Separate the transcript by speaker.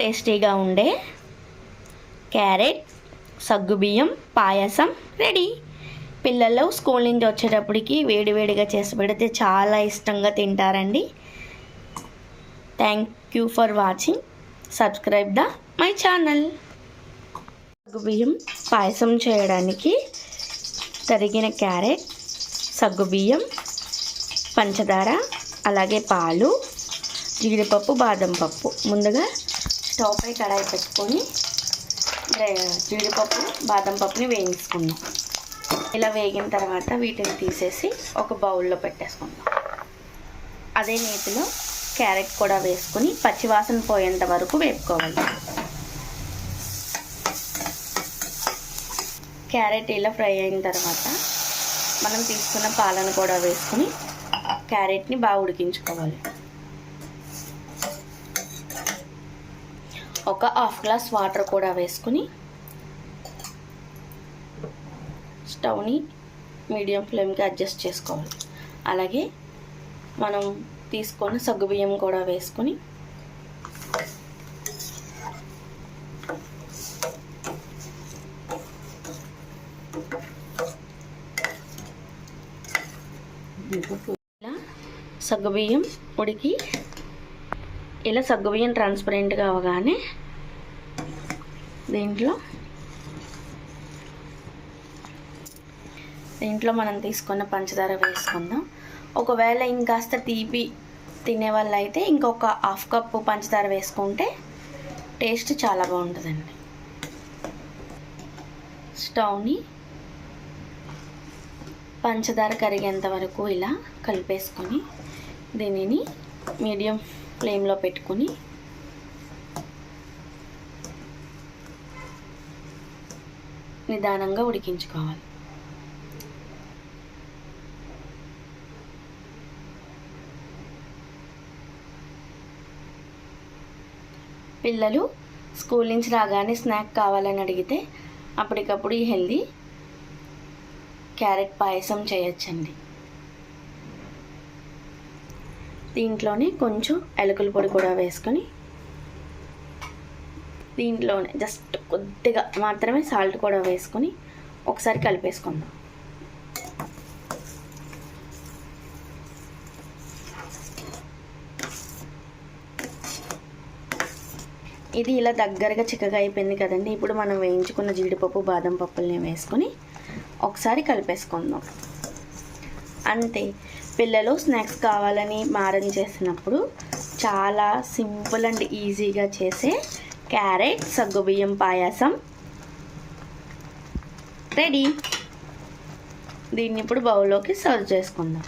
Speaker 1: టేస్టీగా ఉండే క్యారెట్ సగ్గుబియ్యం పాయసం రెడీ. పిల్లలు స్కూల్ నుంచి వచ్చేటప్పటికి వేడివేడిగా చేసి పెడితే చాలా ఇష్టంగా తింటారండి. Thank you for watching subscribe the my channel సగ్గుబియ్యం పాయసం చేయడానికి తరిగిన క్యారెట్ సగ్గుబియ్యం పంచదార అలాగే పాలు జీడిపప్పు బాదం పప్పు. ముందుగా స్టవ్ పై కడాయి పెట్టుకొని జీడిపప్పు బాదం పప్పుని వేయించుకుందాం. ఇలా వేగిన తర్వాత వీటిని తీసేసి ఒక బౌల్లో పెట్టేసుకుందాం. అదే నీటిలో క్యారెట్ కూడా వేసుకుని పచ్చివాసన పోయేంత వరకు వేపుకోవాలి. క్యారెట్ ఇలా ఫ్రై అయిన తర్వాత మనం తీసుకున్న పాలను కూడా వేసుకుని క్యారెట్ని బాగా ఉడికించుకోవాలి. ఒక హాఫ్ గ్లాస్ వాటర్ కూడా వేసుకుని స్టవ్ని మీడియం ఫ్లేమ్కి అడ్జస్ట్ చేసుకోవాలి. అలాగే మనం తీసుకొని సగ్గుబియ్యం కూడా వేసుకొని ఇలా సగ్గుబియ్యం ఉడికి ఇలా సగ్గుబియ్యం ట్రాన్స్పరెంట్గా అవగానే దీంట్లో దీంట్లో మనం తీసుకున్న పంచదార వేసుకుందాం. ఒకవేళ ఇంకాస్త తీపి తినే వాళ్ళు అయితే ఇంకొక హాఫ్ కప్పు పంచదార వేసుకుంటే టేస్ట్ చాలా బాగుంటుందండి. స్టవ్ని పంచదార కరిగేంత వరకు ఇలా కలిపేసుకొని దీనిని మీడియం ఫ్లేమ్లో పెట్టుకొని నిదానంగా ఉడికించుకోవాలి. పిల్లలు స్కూల్ నుంచి రాగానే స్నాక్ కావాలని అడిగితే అప్పటికప్పుడు ఈ హెల్దీ క్యారెట్ పాయసం చేయొచ్చండి. దీంట్లోనే కొంచెం ఎలకల పొడి కూడా వేసుకొని దీంట్లోనే జస్ట్ కొద్దిగా మాత్రమే సాల్ట్ కూడా వేసుకొని ఒకసారి కలిపేసుకుందాం. ఇది ఇలా దగ్గరగా చిక్కగా అయిపోయింది కదండి. ఇప్పుడు మనం వేయించుకున్న జీడిపప్పు బాదం పప్పుల్ని వేసుకొని ఒకసారి కలిపేసుకుందాం. అంతే పిల్లలు స్నాక్స్ కావాలని మారం చేసినప్పుడు చాలా సింపుల్ అండ్ ఈజీగా చేసే క్యారెట్ సగ్గుబియ్యం పాయసం. రెడీ. దీన్ని ఇప్పుడు బౌల్లోకి సర్వ్ చేసుకుందాం.